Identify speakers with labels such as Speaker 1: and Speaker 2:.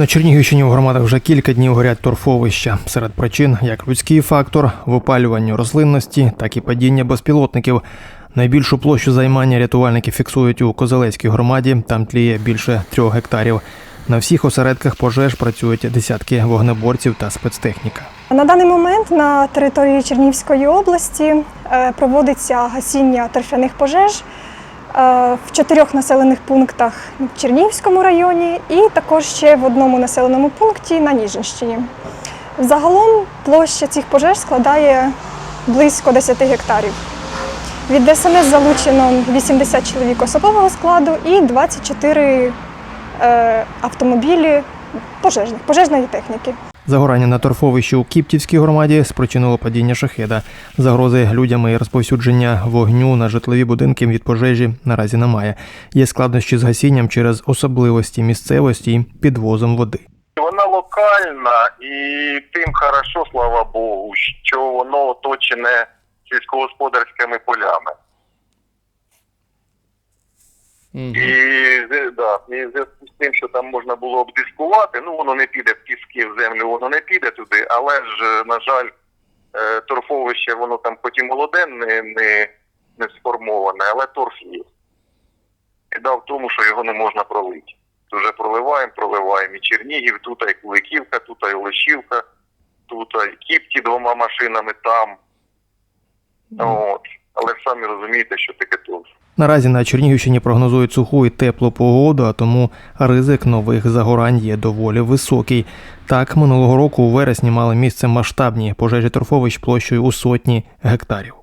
Speaker 1: На Чернігівщині у громадах вже кілька днів горять торфовища. Серед причин як людський фактор, випалювання рослинності, так і падіння безпілотників. Найбільшу площу займання рятувальники фіксують у Козелецькій громаді. Там тліє більше трьох гектарів. На всіх осередках пожеж працюють десятки вогнеборців та спецтехніка.
Speaker 2: На даний момент на території Чернігівської області е, проводиться гасіння торфяних пожеж в чотирьох населених пунктах в Чернігівському районі і також ще в одному населеному пункті на Ніжинщині. Загалом площа цих пожеж складає близько 10 гектарів. Від ДСНС залучено 80 чоловік особового складу і 24 е, автомобілі пожежних, пожежної техніки.
Speaker 1: Загорання на торфовищі у Кіптівській громаді спричинило падіння шахеда. Загрози людям і розповсюдження вогню на житлові будинки від пожежі наразі немає. Є складнощі з гасінням через особливості місцевості і підвозом води.
Speaker 3: Вона локальна і тим хорошо, слава Богу, що воно оточене сільськогосподарськими полями. І, е, да, і зв'язку з тим, що там можна було обдискувати, ну воно не піде в піски, в землю, воно не піде туди, але ж, е, на жаль, е, торфовище, воно там хоч і молоде, не, не, не сформоване, але торф є. Біда в тому, що його не можна пролити. Дуже проливаємо, проливаємо і Чернігів, тут і Куликівка, тут і Олешівка, тут і Кіпті двома машинами там. От. Але самі розумієте, що таке торф.
Speaker 1: Наразі на Чернігівщині прогнозують суху і теплу погоду, а тому ризик нових загорань є доволі високий. Так, минулого року у вересні мали місце масштабні пожежі торфовищ площею у сотні гектарів.